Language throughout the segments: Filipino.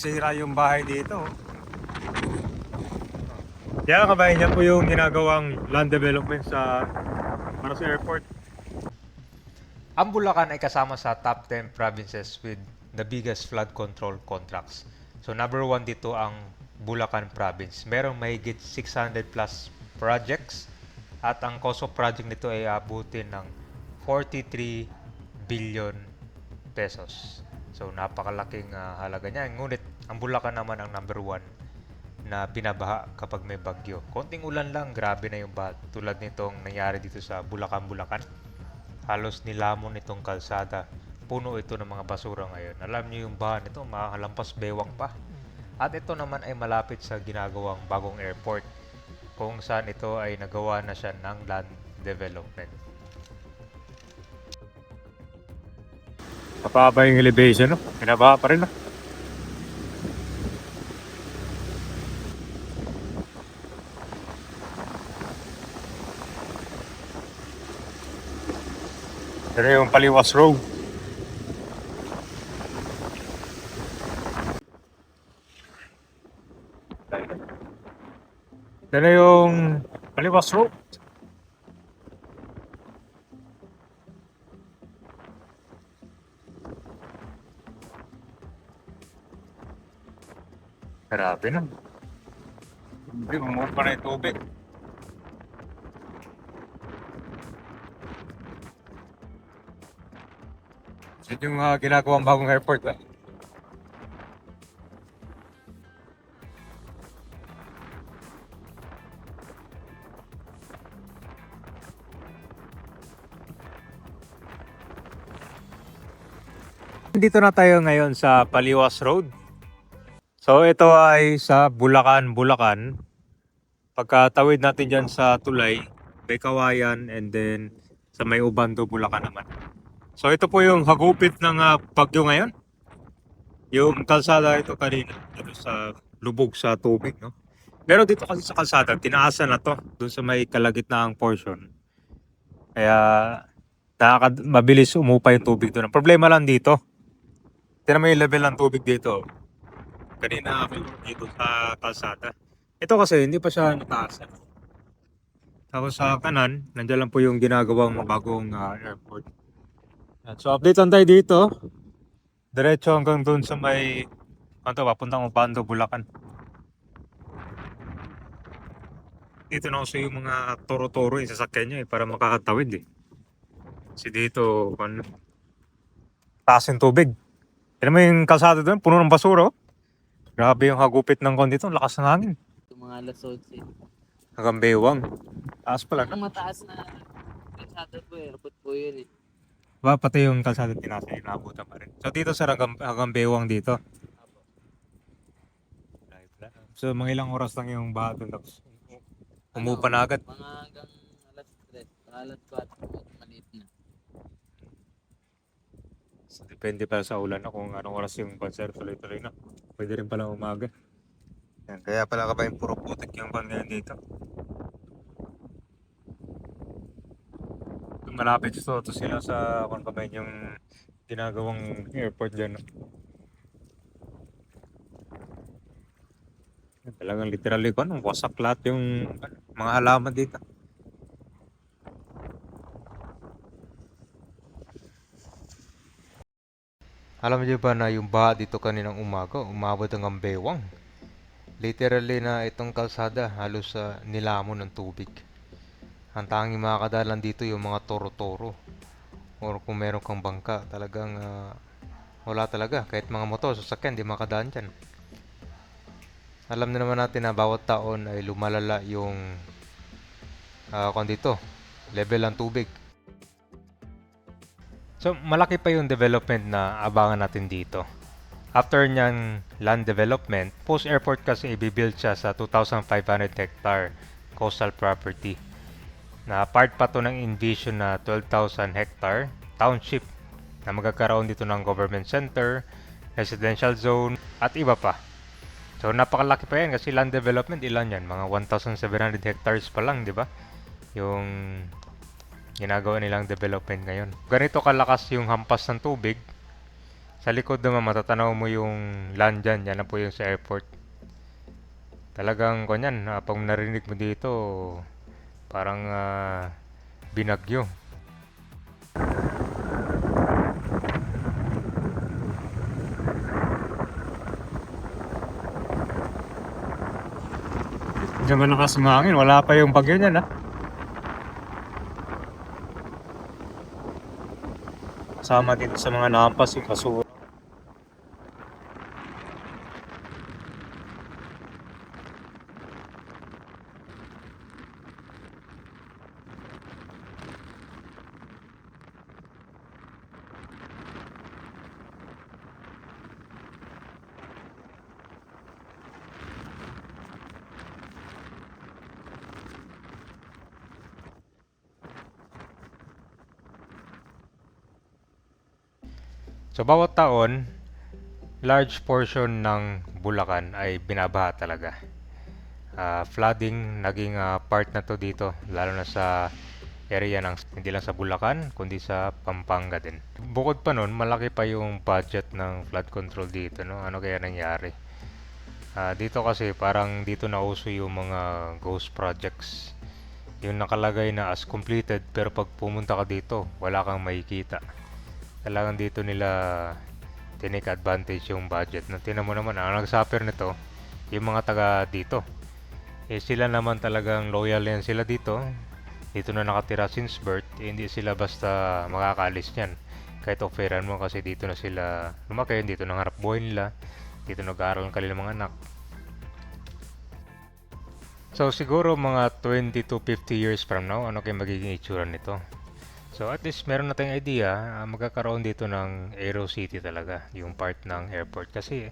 nagsira yung bahay dito. Kaya kabayan niya po yung ginagawang land development sa para sa airport. Ang Bulacan ay kasama sa top 10 provinces with the biggest flood control contracts. So number one dito ang Bulacan province. Merong mahigit 600 plus projects at ang cost of project nito ay abutin ng 43 billion pesos. So napakalaking ah, halaga niya. Ngunit ang Bulacan naman ang number one na binabaha kapag may bagyo. Konting ulan lang, grabe na yung baha. Tulad nitong nangyari dito sa Bulacan, Bulacan halos nilamon itong kalsada. Puno ito ng mga basura ngayon. Alam niyo yung bahan nito, makahalampas bewang pa. At ito naman ay malapit sa ginagawang bagong airport kung saan ito ay nagawa na siya ng land development. Mapaba yung elevation, no? Pinabaha pa rin, no? Pero yung Paliwas Road. Na yung Paliwas Road. Grabe na. Hindi, bumuot pa na yung tubig. Ito yung uh, ginagawang bagong airport. Ah. Dito na tayo ngayon sa Paliwas Road. So ito ay sa Bulacan, Bulacan. Pagkatawid natin dyan sa Tulay, may Kawayan and then sa may Ubando, Bulacan naman. So ito po yung hagupit ng ah, bagyo ngayon. Yung kalsada ito kanina, ito sa lubog sa tubig, no? Pero dito kasi sa kalsada, tinaasan na to dun sa may kalagitnaang portion. Kaya nakaka- mabilis umupa yung tubig doon. Problema lang dito, tinan mo yung level ng tubig dito. Kanina ako dito sa kalsada. Ito kasi hindi pa siya nataasan. Tapos sa kanan, nandiyan lang po yung ginagawang bagong ah, airport. Yan. So update lang tayo dito. Diretso hanggang doon sa may ano papuntang Ubando, Bulacan. Dito na kasi yung mga toro-toro yung sasakyan niya eh, para makakatawid eh. Kasi dito, ano, taas yung tubig. Tignan mo yung kalsada doon, puno ng basura. oh. Grabe yung hagupit ng kon dito, ang lakas ng hangin. Yung mga lasod eh. Hanggang bewang. Taas pala. Ang mataas na kalsada po eh. Airport po yun eh. Ba, pati yung kalsada tinasa, inabutan pa rin. So dito sa hanggang, hanggang bewang dito. So mga ilang oras lang yung baha doon tapos umupa na agad. Mga hanggang alas 3. Saka alas 4. Maliit na. So, depende pa sa ulan na kung anong oras yung banser tuloy-tuloy na. Pwede rin pala umaga. Yan, kaya pala ka ba yung puro putik yung van ngayon dito? Malapit ito, ito sila sa kung pa yung ginagawang airport dyan. no? Talagang literally ko, wasak lahat yung mga halaman dito. Alam niyo ba na yung baha dito kaninang umaga, umabot hanggang bewang? Literally na itong kalsada halos sa nilamon ng tubig. Ang tanging makakadalan dito yung mga toro-toro. Or kung meron kang bangka, talagang ah, wala talaga. Kahit mga motor, sasakyan, di makadaan dyan. Alam na naman natin na bawat taon ay lumalala yung uh, kung level ng tubig. So, malaki pa yung development na abangan natin dito. After niyang land development, post-airport kasi i-build siya sa 2,500 hectare coastal property. Na part pa to ng Envision na 12,000 hectare township na magkakaroon dito ng government center, residential zone, at iba pa. So, napakalaki pa yan kasi land development ilan yan? Mga 1,700 hectares pa lang, di ba? Yung ginagawa nilang development ngayon. Ganito kalakas yung hampas ng tubig, Sa likod naman matatanaw mo yung land dyan, yan na po yung sa airport. Talagang kanyan, ah, pag narinig mo dito, parang ah, binagyo. Diyan ba nakasumangin? Wala pa yung bagyo niyan ha. Kasama dito sa mga nampas yung. So bawat taon, large portion ng Bulacan ay binabaha talaga. Ah, flooding naging ah, part na to dito, lalo na sa area ng hindi lang sa Bulacan, kundi sa Pampanga din. Bukod pa nun, malaki pa yung budget ng flood control dito, no? Ano kaya nangyari? Ah, dito kasi parang dito na uso yung mga ghost projects. Yung nakalagay na as completed pero pag pumunta ka dito, wala kang makikita talagang dito nila tinake advantage yung budget. Na tinan mo naman, ang nagsuffer nito, yung mga taga dito. Eh sila naman talagang loyal yan sila dito. Dito na nakatira since birth, eh, hindi sila basta makakaalis niyan. Kahit offeran mo kasi dito na sila lumaki, dito na harap buhay nila, dito nag-aaral ang kanilang mga anak. So siguro mga 20 to 50 years from now, ano kayo magiging itsura nito? So at least meron na tayong idea, ah, magkakaroon dito ng Aero City talaga, yung part ng airport. Kasi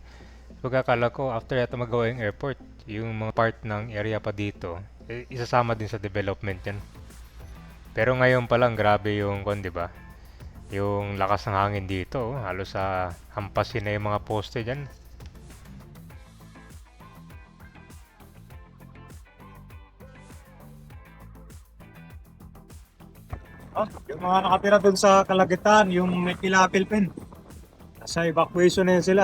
pagkakala ko after yata magawa yung airport, yung mga part ng area pa dito, eh, isasama din sa development yan. Pero ngayon pa lang grabe yung kon, 'di ba? Yung lakas ng hangin dito, oh, halos sa hampasin na yung mga poste diyan. Oh, yung mga nakatira dun sa Kalagitan, yung may pilapil pin. Nasa evacuation na yan sila.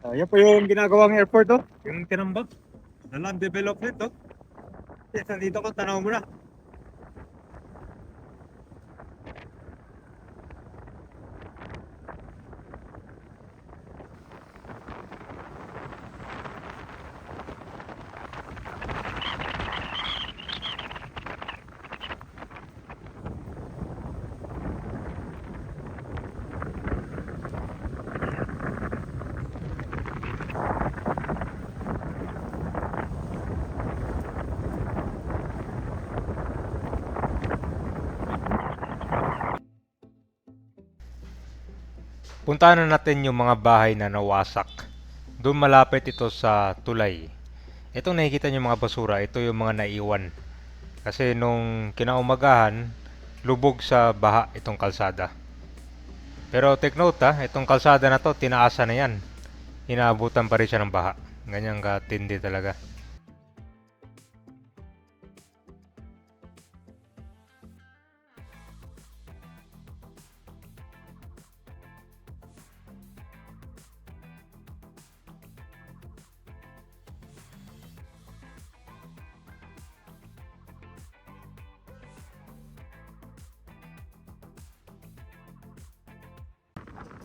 Ah, yan po yung ginagawang airport oh, yung tinambak. Na land development oh. Yes, nandito ko, tanaw mo. Puntahan na natin yung mga bahay na nawasak. Doon malapit ito sa tulay. Itong nakikita niyo mga basura, ito yung mga naiwan. Kasi nung kinaumagahan, lubog sa baha itong kalsada. Pero take note ha, itong kalsada na to, tinaasa na yan. Inaabutan pa rin siya ng baha. Ganyan katindi talaga.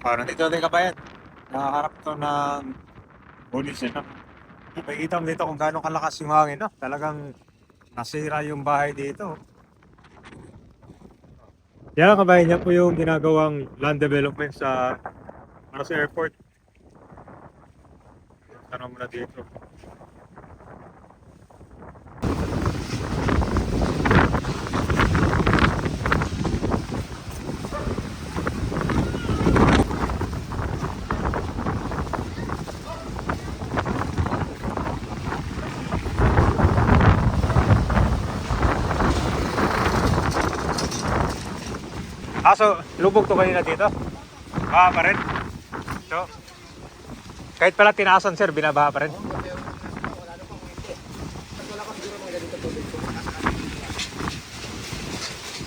Parang dito natin kabayan. Nakaharap to ng police eh, no? Makikita mo dito kung gaano kalakas yung hangin, no? Talagang nasira yung bahay dito. Yan kabayan, yan po yung ginagawang land development sa para sa airport. Tanong mo na dito. Ah, so, lubog to kanina dito? Baha pa rin? So, kahit pala tinaasan sir, binabaha pa rin?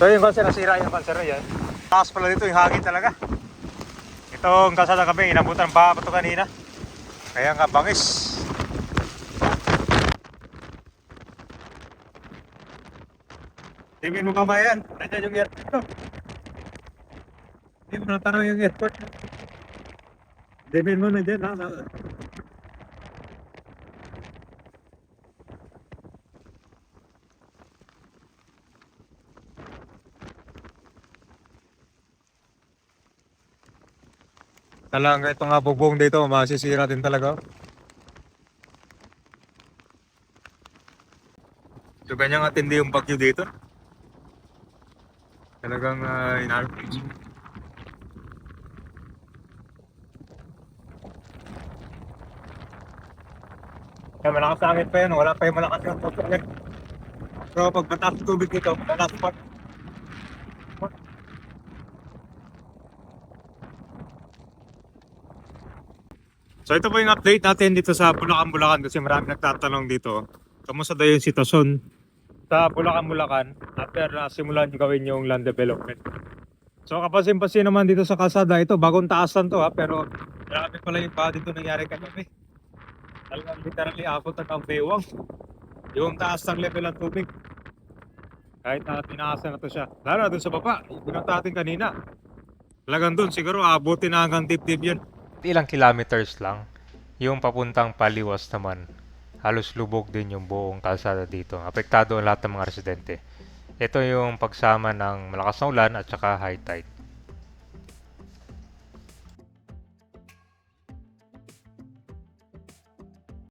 So yung concert, nasira yung concert yan. Taas pala dito yung hangin talaga. Itong kasada kami, inabutan ng baha pa ito kanina. Kaya nga bangis. Tingin mo kamay yan. Nandiyan yung airport. Hindi mo natanong yung airport. Tingin mo na dyan. Ha? Talaga ito nga bubong dito, masisira din talaga. So ganyang atindi yung bagyo dito. Talagang uh, inarap. Kaya malakas na angin pa yan, wala pa yung malakas na tubig. Pero pag mataas tubig dito, malakas pa. So ito po yung update natin dito sa Bulacan, Bulacan kasi marami nagtatanong dito. Kamusta daw yung sitwasyon sa Bulacan, Bulacan after na simulan nyo gawin yung land development. So kapasin-pasin naman dito sa kalsada ito, bagong taasan to ha, pero marami pala yung pa dito nangyari kagabi. Talagang literally abot na ang bewang. Yung taas ng level ng tubig. Kahit na tinaasan na to siya. Lalo na sa baba, pinunta natin kanina. Talagang dun, siguro abutin na hanggang dibdib yun. ilang kilometers lang. Yung papuntang Paliwas naman, halos lubog din yung buong kalsada dito. Apektado ang lahat ng mga residente. Ito yung pagsama ng malakas na ulan at saka high tide.